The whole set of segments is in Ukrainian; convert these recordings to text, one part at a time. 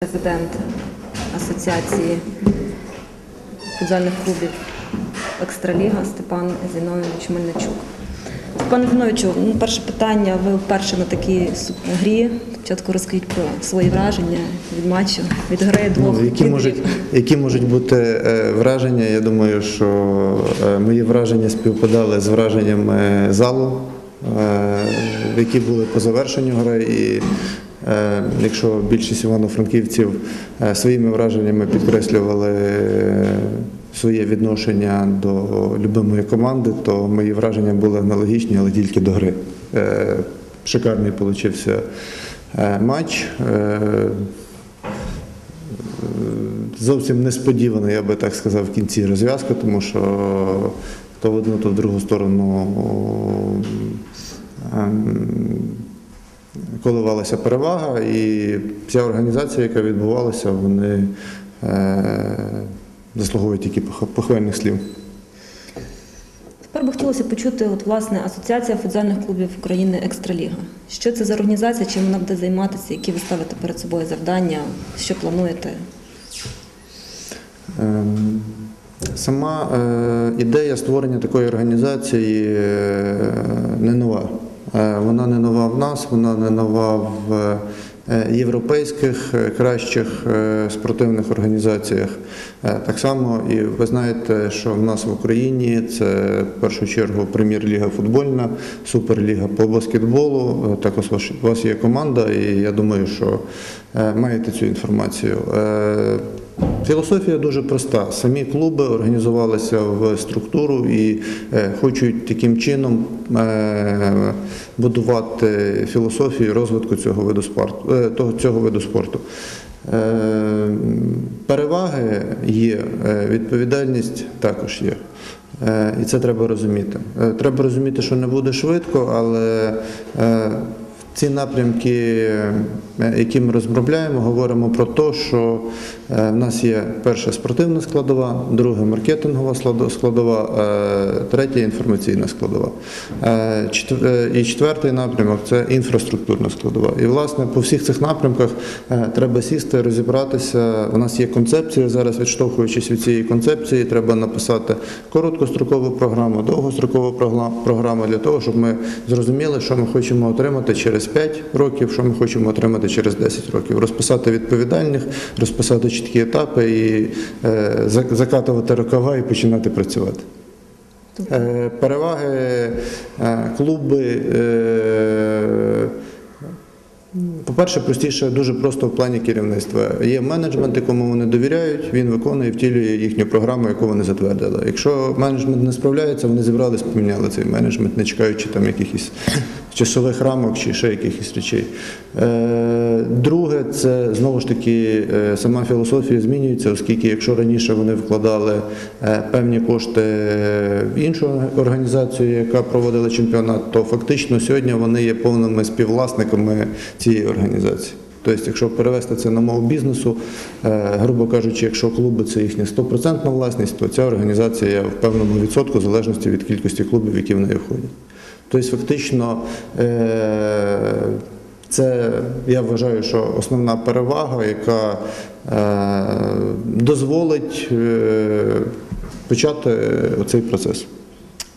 Президент Асоціації футзальних клубів Екстраліга Степан Зіновійович Мельничук. Степан Зіновійовичу, ну, перше питання. Ви вперше на такій грі. Спочатку розкажіть про свої враження від матчу, від гри двох. Ну, які, можуть, які можуть бути е, враження? Я думаю, що е, мої враження співпадали з враженнями залу, е, які були по завершенню гри. І якщо більшість івано-франківців е, своїми враженнями підкреслювали е, своє відношення до любимої команди, то мої враження були аналогічні, але тільки до гри. Е, Шикарний получився е, матч. Е, зовсім несподівано, я би так сказав, в кінці розв'язка, тому що то в одну, то в другу сторону ем, коливалася перевага, і вся організація, яка відбувалася, вони е, заслуговують тільки пох- похвальних слів. Тепер би хотілося почути, от, власне, Асоціація футзальних клубів України Екстраліга. Що це за організація, чим вона буде займатися, які ви ставите перед собою завдання, що плануєте? Ем, Сама е, ідея створення такої організації е, не нова. Е, Вона не нова в нас, вона не нова в е, європейських е, кращих спортивних організаціях. Так само, і ви знаєте, що в нас в Україні це в першу чергу прем'єр-ліга футбольна, суперліга по баскетболу. Також у вас є команда, і я думаю, що маєте цю інформацію. Е, Філософія дуже проста. Самі клуби організувалися в структуру і е, хочуть таким чином е, будувати філософію розвитку цього виду спорту. е, цього виду спорту. Е, Переваги є, е, відповідальність також є. Е, І це треба розуміти. Е, Треба розуміти, що не буде швидко, але е, ці напрямки, е, які ми розробляємо, говоримо про те, що е, в нас є перша спортивна складова, друга маркетингова складова, е, третя інформаційна складова. І четвертий напрямок це інфраструктурна складова. І власне по всіх цих напрямках треба сісти, розібратися. У нас є концепція. Зараз відштовхуючись від цієї концепції, треба написати короткострокову програму, довгострокову програму для того, щоб ми зрозуміли, що ми хочемо отримати через 5 років, що ми хочемо отримати через 10 років. Розписати відповідальних, розписати чіткі етапи і е, закатувати рукава і починати працювати. Е, Переваги е, клуби. По-перше, простіше, дуже просто в плані керівництва. Є менеджмент, якому вони довіряють, він виконує, втілює їхню програму, яку вони затвердили. Якщо менеджмент не справляється, вони зібрались, поміняли цей менеджмент, не чекаючи там якихось часових рамок чи ще якихось речей. Е, Друге, це знову ж таки е, сама філософія змінюється, оскільки якщо раніше вони вкладали е, певні кошти в іншу організацію, яка проводила чемпіонат, то фактично сьогодні вони є повними співвласниками цієї організації. Тобто, якщо перевести це на мову бізнесу, е, грубо кажучи, якщо клуби це їхня 100% власність, то ця організація в певному відсотку в залежності від кількості клубів, які в неї входять. Тобто, фактично, е, це я вважаю, що основна перевага, яка е, дозволить почати цей процес.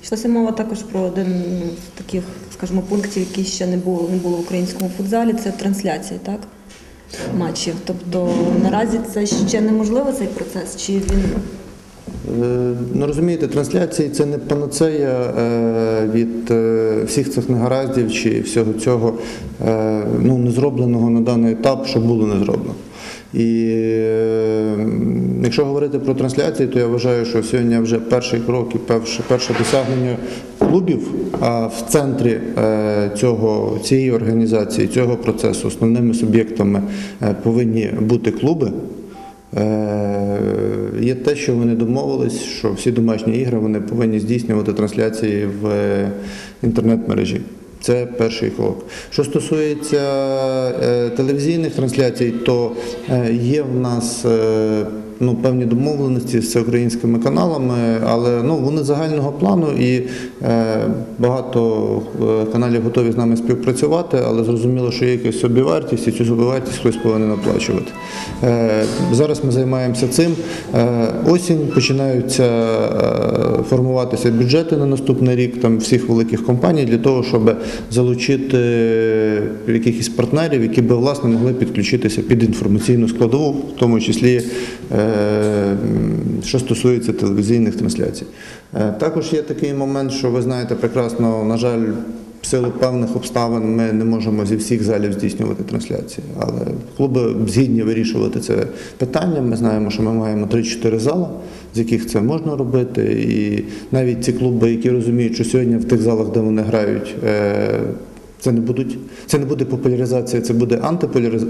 Йшлося мова також про один з таких, скажімо, пунктів, який ще не було, не було в українському футзалі, це трансляція, так? Матчів. Тобто наразі це ще неможливо цей процес, чи він Е, Ну розумієте, трансляції це не панацея е, від е, всіх цих негараздів чи всього цього ну, не зробленого на даний етап, що було не зроблено. І якщо говорити про трансляції, то я вважаю, що сьогодні вже перший крок і перше, перше досягнення клубів, в центрі е, цього, цієї організації, цього процесу, основними суб'єктами е, повинні бути клуби. Е, Є те, що вони домовились, що всі домашні ігри вони повинні здійснювати трансляції в інтернет-мережі. Це перший крок. Що стосується телевізійних трансляцій, то є в нас ну, певні домовленості з всеукраїнськими каналами, але ну, вони загального плану і е, багато е, каналів готові з нами співпрацювати, але зрозуміло, що є якась собівартість, і цю собівартість хтось повинен оплачувати. Е, зараз ми займаємося цим. Е, осінь починаються е, формуватися бюджети на наступний рік там всіх великих компаній для того, щоб залучити якихось партнерів, які би власне могли підключитися під інформаційну складову, в тому числі е, що стосується телевізійних трансляцій. Е, Також є такий момент, що ви знаєте прекрасно, на жаль. В силу певних обставин ми не можемо зі всіх залів здійснювати трансляції, але клуби згідні вирішувати це питання. Ми знаємо, що ми маємо 3-4 зали, з яких це можна робити. І навіть ці клуби, які розуміють, що сьогодні в тих залах, де вони грають, е, це не будуть, це не буде популяризація, це буде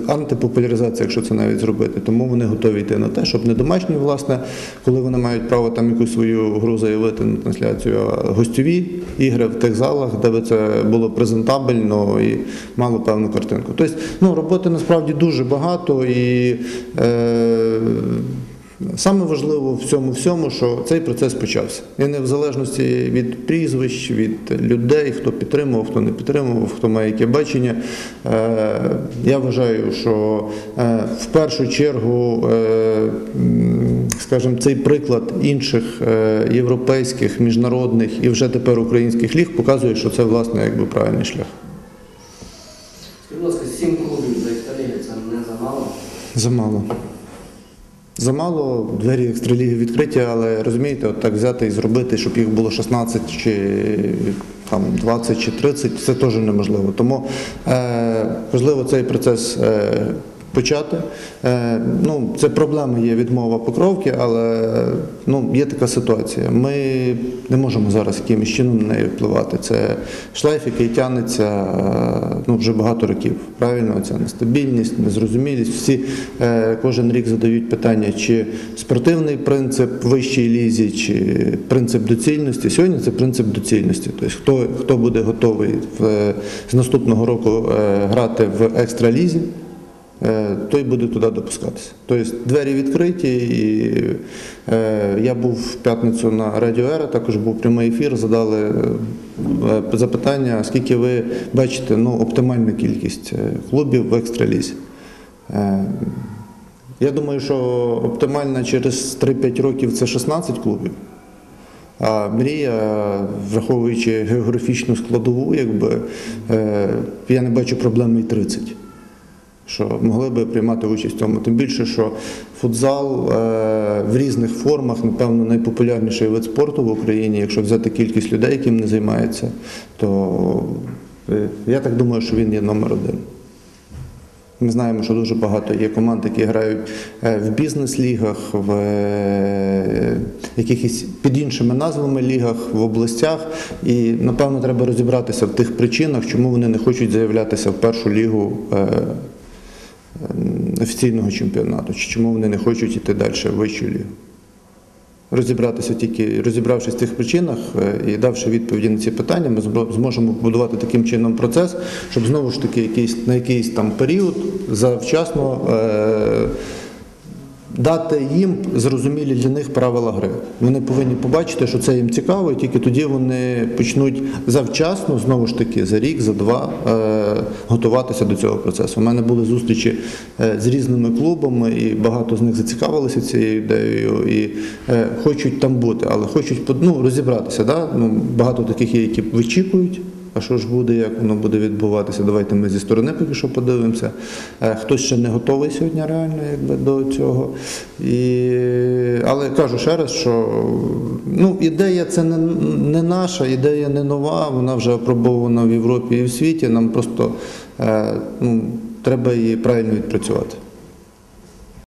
антипопуляризація, якщо це навіть зробити. Тому вони готові йти на те, щоб не домашні, власне, коли вони мають право там якусь свою гру заявити на трансляцію, а гостьові ігри в тих залах, де би це було презентабельно і мало певну картинку. Тобто, ну, роботи насправді дуже багато і. Е, Саме важливо в цьому всьому, що цей процес почався. І не в залежності від прізвищ, від людей, хто підтримував, хто не підтримував, хто має яке бачення. Е, Я вважаю, що е, в першу чергу, е, скажімо, цей приклад інших європейських, міжнародних і вже тепер українських ліг показує, що це власне якби правильний шлях. Скажіть, будь ласка, сім клубів за екстраліги це не замало. Замало. Замало двері екстраліги відкриті, але розумієте, от так взяти і зробити, щоб їх було 16 чи там 20 чи 30, це теж неможливо. Тому е, важливо цей процес е, почати. Е, ну, це проблема є відмова покровки, але ну, є така ситуація. Ми не можемо зараз якимось чином на неї впливати. Це шлейф, який тягнеться е, ну, вже багато років. Правильно, ця нестабільність, незрозумілість. Всі е, кожен рік задають питання, чи спортивний принцип вищій лізі, чи принцип доцільності. Сьогодні це принцип доцільності. Тобто, хто, хто буде готовий в, з наступного року грати в екстралізі, той буде туди допускатися. Тобто двері відкриті. І, е, я був в п'ятницю на Радіо Ера, також був прямий ефір, задали е, запитання, скільки ви бачите ну, оптимальну кількість е, клубів в екстралізі. Е, я думаю, що оптимальна через 3-5 років це 16 клубів. А мрія, враховуючи географічну складову, якби, е, я не бачу проблеми і 30 що могли би приймати участь в цьому. Тим більше, що футзал е, в різних формах, напевно, найпопулярніший вид спорту в Україні. Якщо взяти кількість людей, яким не займається, то е, я так думаю, що він є номер один. Ми знаємо, що дуже багато є команд, які грають е, в бізнес-лігах, в якихось під іншими назвами лігах, в областях. І напевно треба розібратися в тих причинах, чому вони не хочуть заявлятися в першу лігу офіційного чемпіонату, чи чому вони не хочуть йти далі в вищу лігу. Розібратися тільки розібравшись в тих причинах е, і давши відповіді на ці питання, ми зможемо побудувати таким чином процес, щоб знову ж таки якийсь, на якийсь там період завчасно е, дати їм зрозумілі для них правила гри. Вони повинні побачити, що це їм цікаво, і тільки тоді вони почнуть завчасно, знову ж таки, за рік, за два е, готуватися до цього процесу. У мене були зустрічі е, з різними клубами, і багато з них зацікавилися цією ідеєю і е, хочуть там бути, але хочуть ну, розібратися. Да? Ну, багато таких є, які вичікують. А що ж буде, як воно буде відбуватися? Давайте ми зі сторони поки що подивимося. Е, Хтось ще не готовий сьогодні реально якби, до цього. І... Але кажу ще раз, що ну, ідея це не, не наша, ідея не нова, вона вже опробована в Європі і в світі. Нам просто е, ну, треба її правильно відпрацювати.